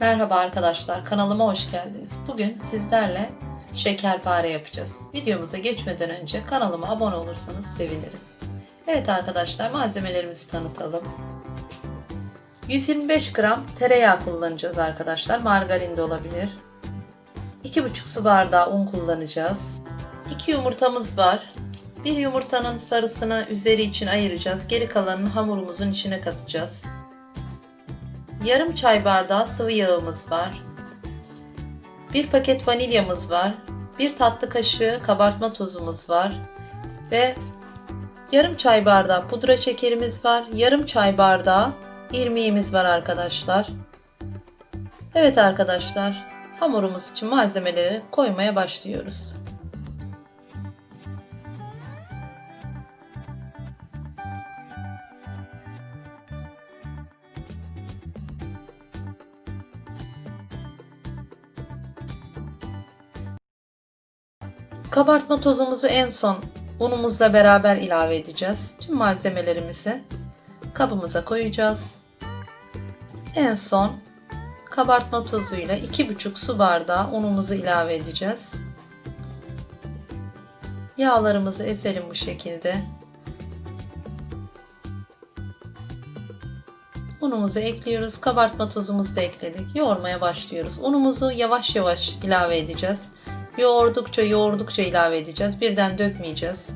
Merhaba arkadaşlar, kanalıma hoş geldiniz. Bugün sizlerle şekerpare yapacağız. Videomuza geçmeden önce kanalıma abone olursanız sevinirim. Evet arkadaşlar, malzemelerimizi tanıtalım. 125 gram tereyağı kullanacağız arkadaşlar. Margarin de olabilir. 2,5 su bardağı un kullanacağız. 2 yumurtamız var. Bir yumurtanın sarısını üzeri için ayıracağız. Geri kalanını hamurumuzun içine katacağız. Yarım çay bardağı sıvı yağımız var. Bir paket vanilyamız var. Bir tatlı kaşığı kabartma tozumuz var. Ve yarım çay bardağı pudra şekerimiz var. Yarım çay bardağı irmiğimiz var arkadaşlar. Evet arkadaşlar, hamurumuz için malzemeleri koymaya başlıyoruz. Kabartma tozumuzu en son unumuzla beraber ilave edeceğiz. Tüm malzemelerimizi kabımıza koyacağız. En son kabartma tozuyla 2,5 su bardağı unumuzu ilave edeceğiz. Yağlarımızı ezelim bu şekilde. Unumuzu ekliyoruz. Kabartma tozumuzu da ekledik. Yoğurmaya başlıyoruz. Unumuzu yavaş yavaş ilave edeceğiz. Yoğurdukça yoğurdukça ilave edeceğiz. Birden dökmeyeceğiz.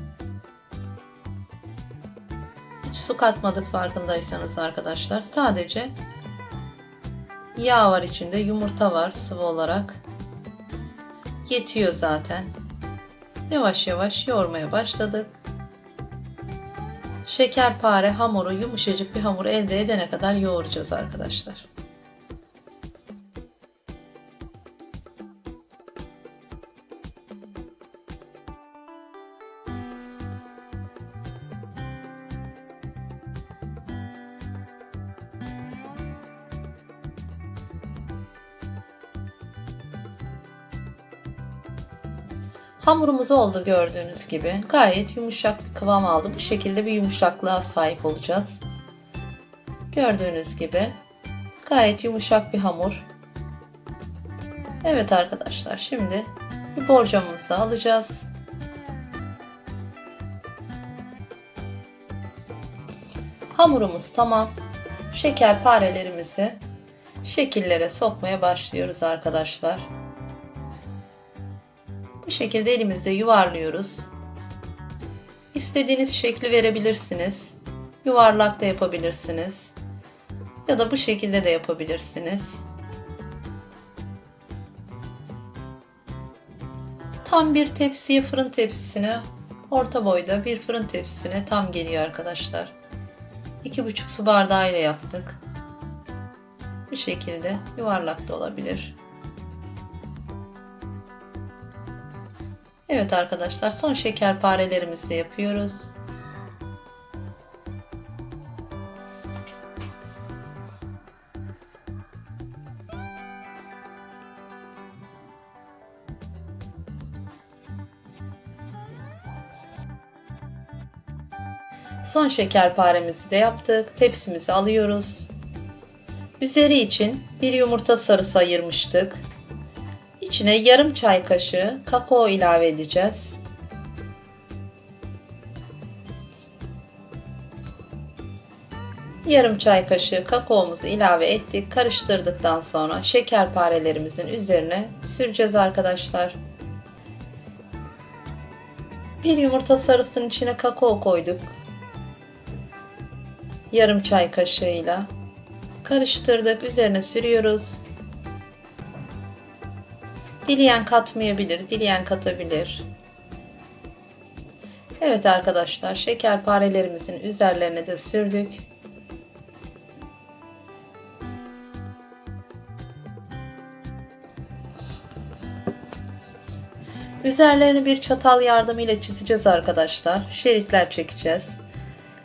Hiç su katmadık farkındaysanız arkadaşlar. Sadece yağ var içinde, yumurta var sıvı olarak. Yetiyor zaten. Yavaş yavaş yoğurmaya başladık. Şekerpare hamuru yumuşacık bir hamur elde edene kadar yoğuracağız arkadaşlar. Hamurumuz oldu gördüğünüz gibi. Gayet yumuşak bir kıvam aldı. Bu şekilde bir yumuşaklığa sahip olacağız. Gördüğünüz gibi gayet yumuşak bir hamur. Evet arkadaşlar şimdi bir borcamımızı alacağız. Hamurumuz tamam. Şekerparelerimizi şekillere sokmaya başlıyoruz arkadaşlar. Bu şekilde elimizde yuvarlıyoruz. İstediğiniz şekli verebilirsiniz. Yuvarlak da yapabilirsiniz. Ya da bu şekilde de yapabilirsiniz. Tam bir tepsiye fırın tepsisine orta boyda bir fırın tepsisine tam geliyor arkadaşlar. 2,5 su bardağı ile yaptık. Bu şekilde yuvarlak da olabilir. Evet arkadaşlar son şekerparelerimizi yapıyoruz. Son şekerparemizi de yaptık. Tepsimizi alıyoruz. Üzeri için bir yumurta sarısı ayırmıştık. İçine yarım çay kaşığı kakao ilave edeceğiz. Yarım çay kaşığı kakaomuzu ilave ettik. Karıştırdıktan sonra şekerparelerimizin üzerine süreceğiz arkadaşlar. Bir yumurta sarısının içine kakao koyduk. Yarım çay kaşığıyla karıştırdık. Üzerine sürüyoruz. Dileyen katmayabilir, dileyen katabilir. Evet arkadaşlar, şekerparelerimizin üzerlerine de sürdük. Üzerlerini bir çatal yardımıyla çizeceğiz arkadaşlar. Şeritler çekeceğiz.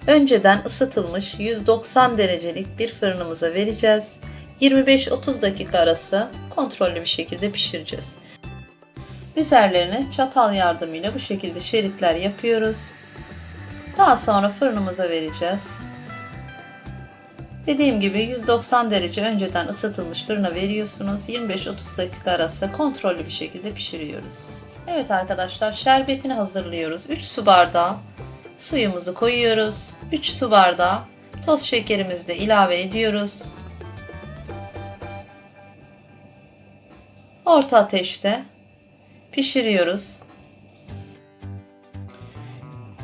Önceden ısıtılmış 190 derecelik bir fırınımıza vereceğiz. 25-30 dakika arası kontrollü bir şekilde pişireceğiz. Üzerlerine çatal yardımıyla bu şekilde şeritler yapıyoruz. Daha sonra fırınımıza vereceğiz. Dediğim gibi 190 derece önceden ısıtılmış fırına veriyorsunuz. 25-30 dakika arası kontrollü bir şekilde pişiriyoruz. Evet arkadaşlar şerbetini hazırlıyoruz. 3 su bardağı suyumuzu koyuyoruz. 3 su bardağı toz şekerimizi de ilave ediyoruz. Orta ateşte pişiriyoruz.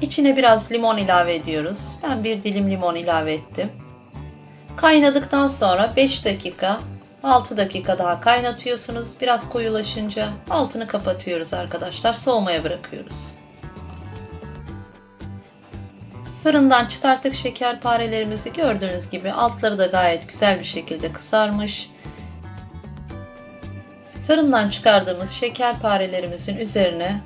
İçine biraz limon ilave ediyoruz. Ben bir dilim limon ilave ettim. Kaynadıktan sonra 5 dakika 6 dakika daha kaynatıyorsunuz. Biraz koyulaşınca altını kapatıyoruz arkadaşlar. Soğumaya bırakıyoruz. Fırından çıkarttık şekerparelerimizi gördüğünüz gibi altları da gayet güzel bir şekilde kızarmış. Fırından çıkardığımız şekerparelerimizin üzerine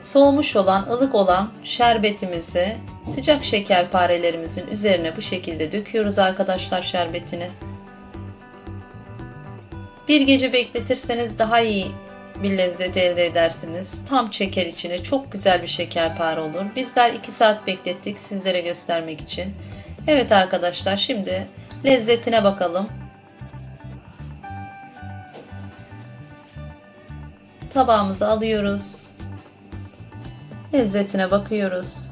soğumuş olan, ılık olan şerbetimizi sıcak şekerparelerimizin üzerine bu şekilde döküyoruz arkadaşlar şerbetini. Bir gece bekletirseniz daha iyi bir lezzet elde edersiniz. Tam çeker içine çok güzel bir şekerpare olur. Bizler 2 saat beklettik sizlere göstermek için. Evet arkadaşlar şimdi lezzetine bakalım. Tabağımıza alıyoruz. Lezzetine bakıyoruz.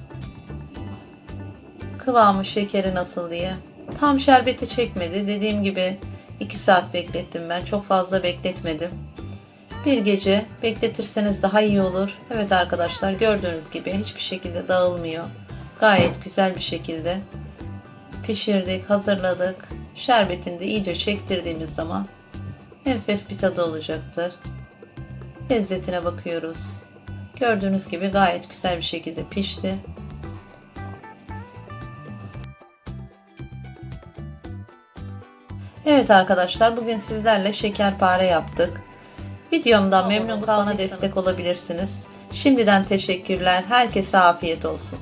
Kıvamı, şekeri nasıl diye. Tam şerbeti çekmedi. Dediğim gibi 2 saat beklettim ben. Çok fazla bekletmedim. Bir gece bekletirseniz daha iyi olur. Evet arkadaşlar gördüğünüz gibi hiçbir şekilde dağılmıyor. Gayet güzel bir şekilde pişirdik, hazırladık. Şerbetini de iyice çektirdiğimiz zaman enfes bir tadı olacaktır. Lezzetine bakıyoruz. Gördüğünüz gibi gayet güzel bir şekilde pişti. Evet arkadaşlar bugün sizlerle şekerpare yaptık. Videomdan memnun kalana destek olabilirsiniz. Şimdiden teşekkürler. Herkese afiyet olsun.